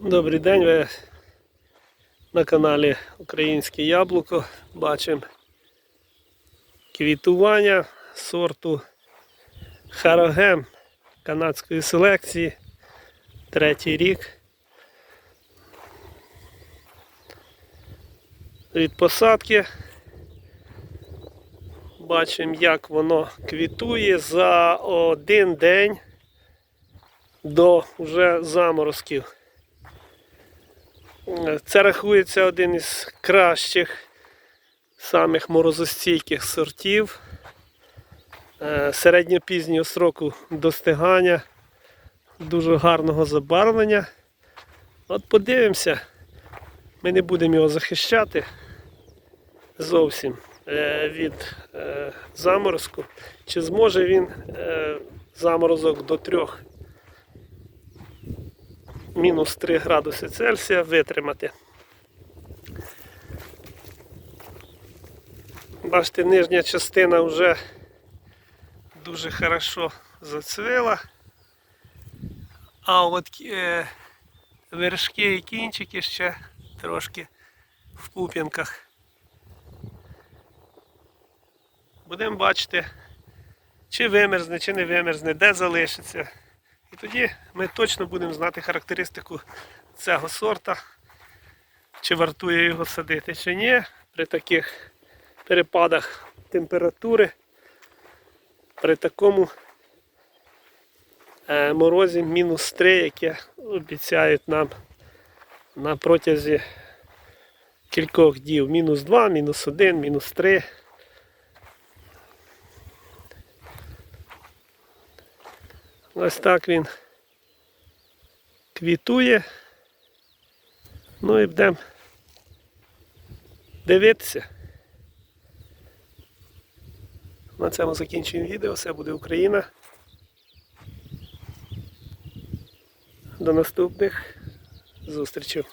Добрий день, ви на каналі Українське Яблуко. Бачимо квітування сорту Харогем канадської селекції. Третій рік. Від посадки. Бачимо, як воно квітує за один день до вже заморозків. Це рахується один із кращих, самих морозостійких сортів е, середньопізнього сроку достигання, дуже гарного забарвлення. От подивимося, ми не будемо його захищати зовсім е, від е, заморозку. Чи зможе він заморозок до трьох мінус 3 градуси Цельсія витримати. Бачите, нижня частина вже дуже хорошо зацвила. А от е, вершки і кінчики ще трошки в пуп'янках. Будемо бачити, чи вимерзне, чи не вимерзне, де залишиться. І тоді ми точно будемо знати характеристику цього сорта, чи вартує його садити, чи ні, при таких перепадах температури, при такому е, морозі мінус 3, яке обіцяють нам на протязі кількох днів. Мінус 2, мінус 1, мінус 3. Ось так він квітує. Ну і будемо дивитися. На цьому закінчуємо відео. Все буде Україна. До наступних зустрічей.